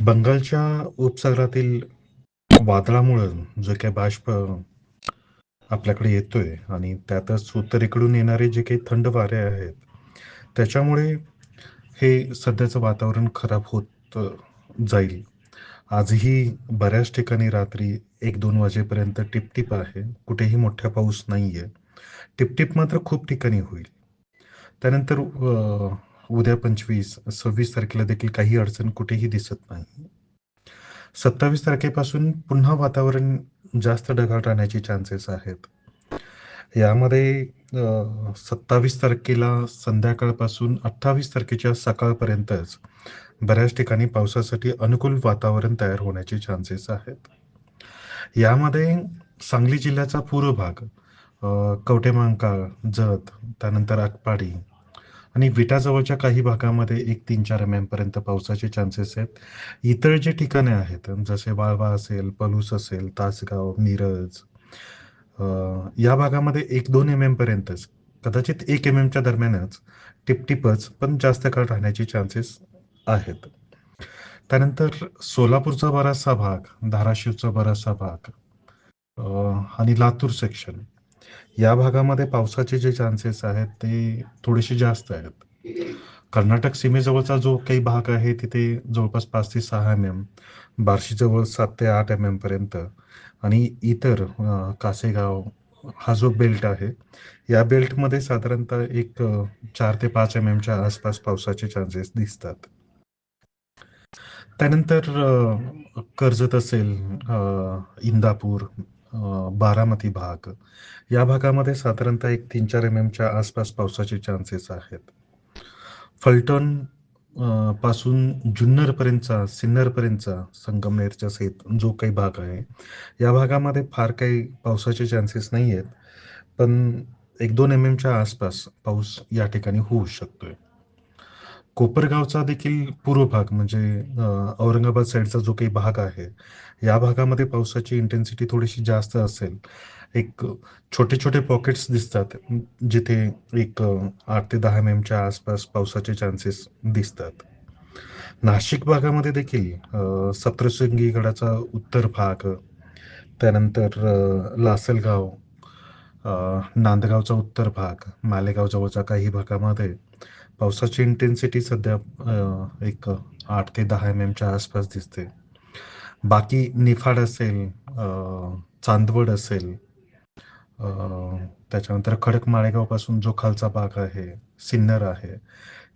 बंगालच्या उपसागरातील वादळामुळं जो काही बाष्प आपल्याकडे येतोय आणि त्यातच उत्तरेकडून येणारे जे काही थंड वारे आहेत त्याच्यामुळे हे सध्याचं वातावरण खराब होत जाईल. आजही बऱ्याच ठिकाणी रात्री एक दोन वाजेपर्यंत टिपटिप आहे. कुठेही मोठा पाऊस नाही आहे टिपटिप मात्र खूप ठिकाणी होईल. त्यानंतर उद्या पंचवीस सव्वीस तारखेला देखील काही अडचण कुठेही दिसत नाही. सत्तावीस तारखेपासून पुन्हा वातावरण जास्त ढगाळ राहण्याचे चान्सेस आहेत. यामध्ये सत्तावीस तारखेला संध्याकाळपासून अठ्ठावीस तारखेच्या सकाळपर्यंतच बऱ्याच ठिकाणी पावसासाठी अनुकूल वातावरण तयार होण्याचे चान्सेस आहेत. यामध्ये सांगली जिल्ह्याचा पूर्व भाग कवटेमांकाळ जत त्यानंतर आटपाडी आणि विटाजवळच्या काही भागामध्ये एक तीन चार एम एम पर्यंत पावसाचे चान्सेस आहेत. इतर जे ठिकाणे आहेत जसे वाळवा असेल पलूस असेल तासगाव मिरज या भागामध्ये एक दोन एम एम पर्यंतच कदाचित एक एम एमच्या दरम्यानच टिपटिपच पण जास्त काळ राहण्याचे चान्सेस आहेत. त्यानंतर सोलापूरचा बराचसा भाग धाराशिवचा बराचसा भाग आणि लातूर सेक्शन या भागामध्ये पावसाचे जे चान्सेस आहेत ते थोडेसे जास्त आहेत. कर्नाटक सीमेजवळचा जो काही भाग आहे तिथे जवळपास पाच ते सहा एम एम बार्शीजवळ सात ते आठ एम एम पर्यंत. आणि इतर कासेगाव हा जो बेल्ट आहे या बेल्टमध्ये साधारणतः एक चार ते पाच एम एमच्या आसपास पावसाचे चान्सेस दिसतात. त्यानंतर कर्जत असेल इंदापूर बारामती भाग. या भागामध्ये साधारणतः एक तीन चार एम एमच्या आसपास पावसाचे चान्सेस आहेत. फलटणपासून जुन्नरपर्यंतचा सिन्नरपर्यंतचा संगमनेरच्या सहित जो काही भाग आहे या भागामध्ये फार काही पावसाचे चान्सेस नाही आहेत पण एक दोन एम एमच्या आसपास पाऊस या ठिकाणी होऊ शकतोय. कोपरगावचा देखील पूर्व भाग म्हणजे औरंगाबाद साईडचा जो काही भाग आहे या भागामध्ये पावसाची इंटेन्सिटी थोडीशी जास्त असेल. एक छोटे छोटे पॉकेट्स दिसतात जिथे एक आठ ते दहा एम एमच्या आसपास पावसाचे चान्सेस दिसतात. नाशिक भागामध्ये देखील अ, सप्तशृंगी गडाचा उत्तर भाग त्यानंतर लासलगाव नांदगावचा उत्तर भाग मालेगाव जवळच्या काही भागामध्ये पावसाची इंटेन्सिटी सध्या एक आठ ते दहा एम एमच्या आसपास दिसते. बाकी निफाड असेल चांदवड असेल त्याच्यानंतर खडक माळेगावपासून जो खालचा भाग आहे सिन्नर आहे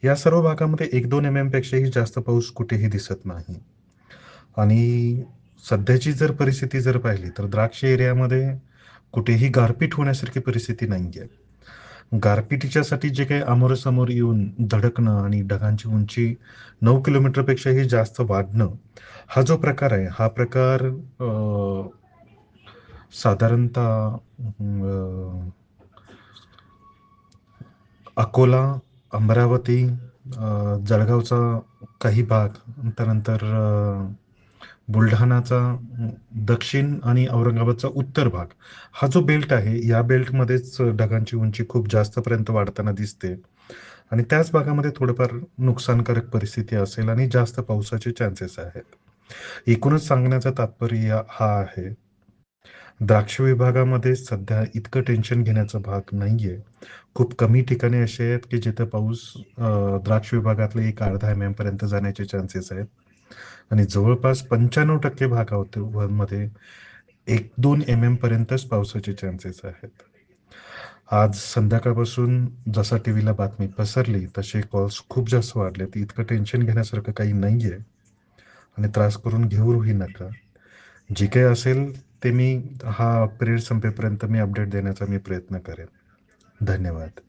या सर्व भागामध्ये एक दोन एम एमपेक्षाही जास्त पाऊस कुठेही दिसत नाही. आणि सध्याची जर परिस्थिती जर पाहिली तर द्राक्ष एरियामध्ये कुठेही गारपीट होण्यासारखी परिस्थिती नाही आहे गारपिटीच्यासाठी जे काही आमोरासमोर येऊन धडकणं आणि ढगांची उंची नऊ किलोमीटरपेक्षाही जास्त वाढणं हा जो प्रकार आहे हा प्रकार साधारणतः अकोला अमरावती जळगावचा काही भाग त्यानंतर बुलढाणाचा दक्षिण आणि औरंगाबादचा उत्तर भाग. हा जो बेल्ट आहे या बेल्टमध्येच ढगांची उंची खूप जास्तपर्यंत वाढताना दिसते. आणि त्याच भागामध्ये थोडंफार नुकसानकारक परिस्थिती असेल आणि जास्त पावसाचे चान्सेस आहेत. एकूणच सांगण्याचं तात्पर्य हा आहे द्राक्ष विभागामध्ये सध्या इतकं टेन्शन घेण्याचा भाग नाहीये. खूप कमी ठिकाणी असे आहेत की जिथं पाऊस द्राक्ष विभागातले एक अर्धा एम एम पर्यंत जाण्याचे चान्सेस आहेत. आणि जवळपास पंच्याण्णव टक्के भागामध्ये एक दोन एम एम पर्यंतच पावसाचे चान्सेस आहेत. आज संध्याकाळपासून जसा टी व्हीला बातमी पसरली तसे कॉल्स खूप जास्त वाढले इतकं टेन्शन घेण्यासारखं काही नाही आहे आणि त्रास करून घेऊही नका. जे काही असेल ते मी हा पिरियड संपेपर्यंत मी अपडेट देण्याचा मी प्रयत्न करेन. धन्यवाद.